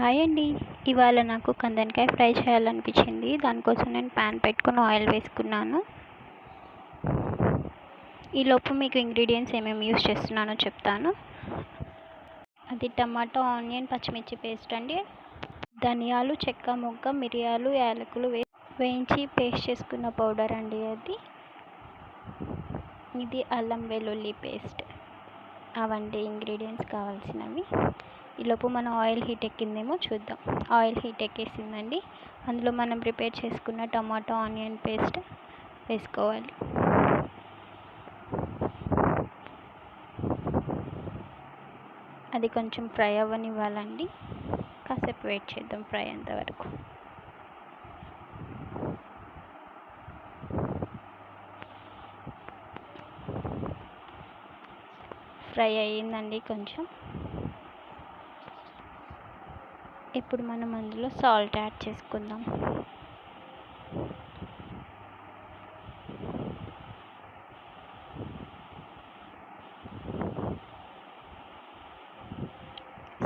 Hi అండి. ఇవాళ నాకు కందనకాయ ఫ్రై చేయాలనిపించింది. దానికోసం నేను ప్యాన్ పెట్టుకుని ఆయిల్ వేసుకున్నాను. ఈలోపు మీకు ఇంగ్రీడియంట్స్ ఏమేమి యూస్ చేస్తున్నానో చెప్తాను. అది టమాటో ఆనియన్ పచ్చిమిర్చి పేస్ట్ అండి. ధనియాలు చెక్క మొగ్గ మిరియాలు యాలకులు వే వేయించి పేస్ట్ చేసుకున్న పౌడర్ అండి అది. ఇది అల్లం వెల్లుల్లి పేస్ట్. అవండి ఇంగ్రీడియంట్స్ కావాల్సినవి. ఈలోపు మన ఆయిల్ హీట్ ఎక్కిందేమో చూద్దాం. ఆయిల్ హీట్ ఎక్కేసిందండి. అందులో మనం ప్రిపేర్ చేసుకున్న టమాటో ఆనియన్ పేస్ట్ వేసుకోవాలి. అది కొంచెం ఫ్రై అవ్వనివ్వాలండి. కాసేపు వెయిట్ చేద్దాం ఫ్రై అంతవరకు ఫ్రై అయ్యిందండి కొంచెం. ఇప్పుడు మనం అందులో సాల్ట్ యాడ్ చేసుకుందాం.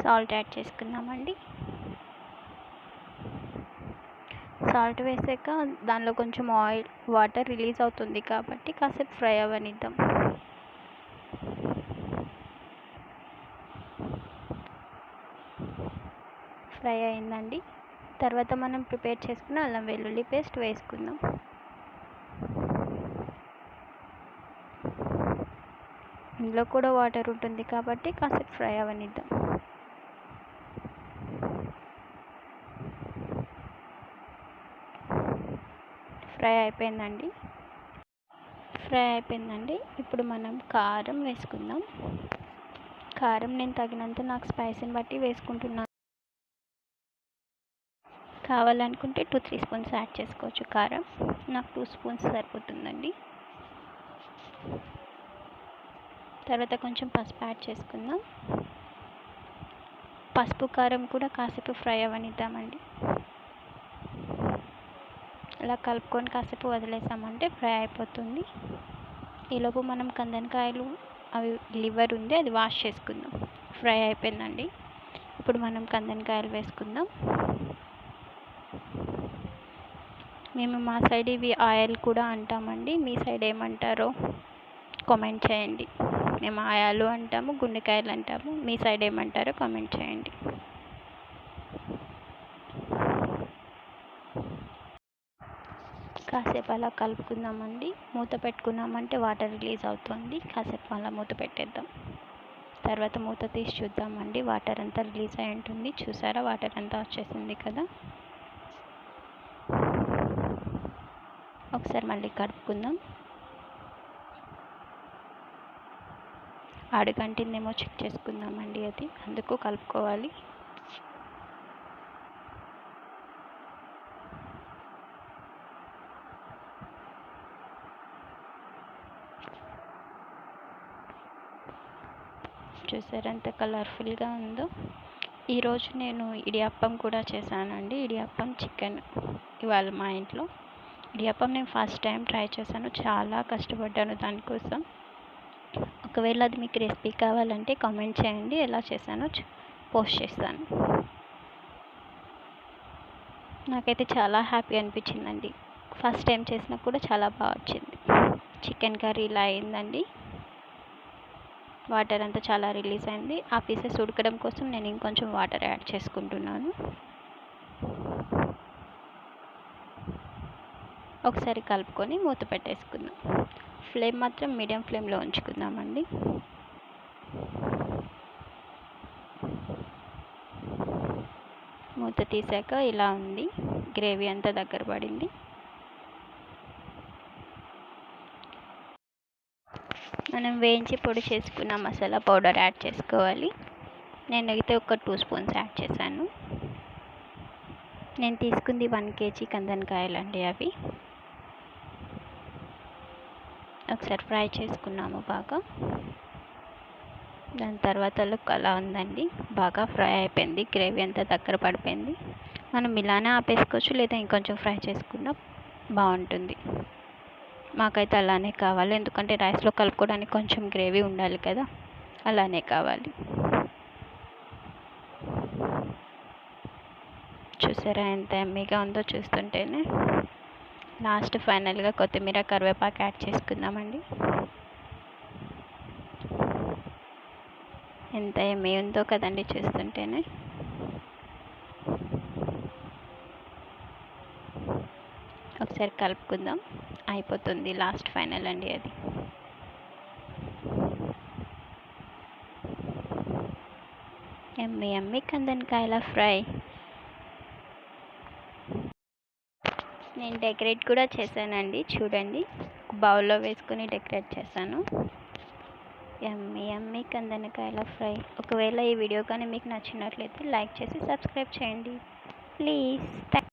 సాల్ట్ యాడ్ చేసుకుందామండి. సాల్ట్ వేసాక దానిలో కొంచెం ఆయిల్ వాటర్ రిలీజ్ అవుతుంది కాబట్టి కాసేపు ఫ్రై అవ్వనిద్దాం ఫ్రై అయిందండి. తర్వాత మనం ప్రిపేర్ చేసుకున్న అల్లం వెల్లుల్లి పేస్ట్ వేసుకుందాం. ఇందులో కూడా వాటర్ ఉంటుంది కాబట్టి కాసేపు ఫ్రై అవనిద్దాం. ఫ్రై అయిపోయిందండి. ఫ్రై అయిపోయిందండి. ఇప్పుడు మనం కారం వేసుకుందాం. కారం నేను తగినంత నాకు స్పైసీని బట్టి వేసుకుంటున్నాను కావాలనుకుంటే టూ త్రీ స్పూన్స్ యాడ్ చేసుకోవచ్చు కారం. నాకు టూ స్పూన్స్ సరిపోతుందండి. తర్వాత కొంచెం పసుపు యాడ్ చేసుకుందాం. పసుపు కారం కూడా కాసేపు ఫ్రై అవ్వనిద్దామండి అలా కలుపుకొని కాసేపు వదిలేసామంటే ఫ్రై అయిపోతుంది. ఈలోపు మనం కందనకాయలు అవి లివర్ ఉంది అది వాష్ చేసుకుందాం. ఫ్రై అయిపోయిందండి. ఇప్పుడు మనం కందనకాయలు వేసుకుందాం. మేము మా సైడ్ ఇవి ఆయిల్ కూడా అంటామండి. మీ సైడ్ ఏమంటారో కామెంట్ చేయండి. మేము ఆయాలు అంటాము గుండెకాయలు అంటాము. మీ సైడ్ ఏమంటారో కామెంట్ చేయండి. కాసేపు అలా కలుపుకుందామండి. మూత పెట్టుకున్నామంటే వాటర్ రిలీజ్ అవుతుంది. కాసేపు అలా మూత పెట్టేద్దాం. తర్వాత మూత తీసి చూద్దామండి. వాటర్ అంతా రిలీజ్ అయి ఉంటుంది. చూసారా? వాటర్ అంతా వచ్చేసింది కదా? ఒకసారి మళ్ళీ కలుపుకుందాం అడుగంటిందేమో చెక్ చేసుకుందామండి అది. అందుకు కలుపుకోవాలి. చూసారంత ఎంత కలర్ఫుల్గా ఉందో. ఈరోజు నేను ఇడియప్పం కూడా చేశానండి. ఇడియప్పం చికెన్ ఇవాళ మా ఇంట్లో. ఇడియప్పం నేను ఫస్ట్ టైం ట్రై చేశాను. చాలా కష్టపడ్డాను దానికోసం ఒకవేళ అది మీకు రెసిపీ కావాలంటే కామెంట్ చేయండి. ఎలా చేశానో పోస్ట్ చేస్తాను. నాకైతే చాలా హ్యాపీ అనిపించిందండి. ఫస్ట్ టైం చేసినా కూడా చాలా బాగా వచ్చింది. చికెన్ కర్రీ ఇలా అయిందండి. వాటర్ అంతా చాలా రిలీజ్ అయింది. ఆ పీసెస్ ఉడకడం కోసం నేను ఇంకొంచెం వాటర్ యాడ్ చేసుకుంటున్నాను. ఒకసారి కలుపుకొని మూత పెట్టేసుకుందాం. ఫ్లేమ్ మాత్రం మీడియం ఫ్లేమ్లో ఉంచుకుందామండి. మూత తీసాక ఇలా ఉంది. గ్రేవీ అంతా దగ్గర పడింది. మనం వేయించి పొడి చేసుకున్న మసాలా పౌడర్ యాడ్ చేసుకోవాలి. నేను అయితే ఒక టూ స్పూన్స్ యాడ్ చేశాను. నేను తీసుకుంది వన్ కేజీ కందనకాయలు అండి అవి. ఒకసారి ఫ్రై చేసుకున్నాము బాగా. దాని తర్వాత లుక్ అలా ఉందండి. బాగా ఫ్రై అయిపోయింది. గ్రేవీ అంతా దగ్గర పడిపోయింది. మనం ఇలానే ఆపేసుకోవచ్చు లేదా ఇంకొంచెం ఫ్రై చేసుకున్నా బాగుంటుంది. మాకైతే అలానే కావాలి. ఎందుకంటే రైస్లో కలుపుకోవడానికి కొంచెం గ్రేవీ ఉండాలి కదా. అలానే కావాలి. చూసారా ఎంత ఎమ్మీగా ఉందో చూస్తుంటేనే. లాస్ట్ ఫైనల్గా కొత్తిమీర కరివేపాకు యాడ్ చేసుకుందామండి. ఎంత ఎమ్మీ ఉందో కదండి చూస్తుంటేనే. ఒకసారి కలుపుకుందాం. అయిపోతుంది లాస్ట్ ఫైనల్ అండి అది. ఎమ్మి ఎమ్మి కందనకాయల ఫ్రై. నేను డెకరేట్ కూడా చేశానండి చూడండి. బౌల్లో వేసుకుని డెకరేట్ చేశాను. ఎమ్మి ఎమ్మి కందనకాయల ఫ్రై. ఒకవేళ ఈ వీడియో కానీ మీకు నచ్చినట్లయితే లైక్ చేసి సబ్స్క్రైబ్ చేయండి. ప్లీజ్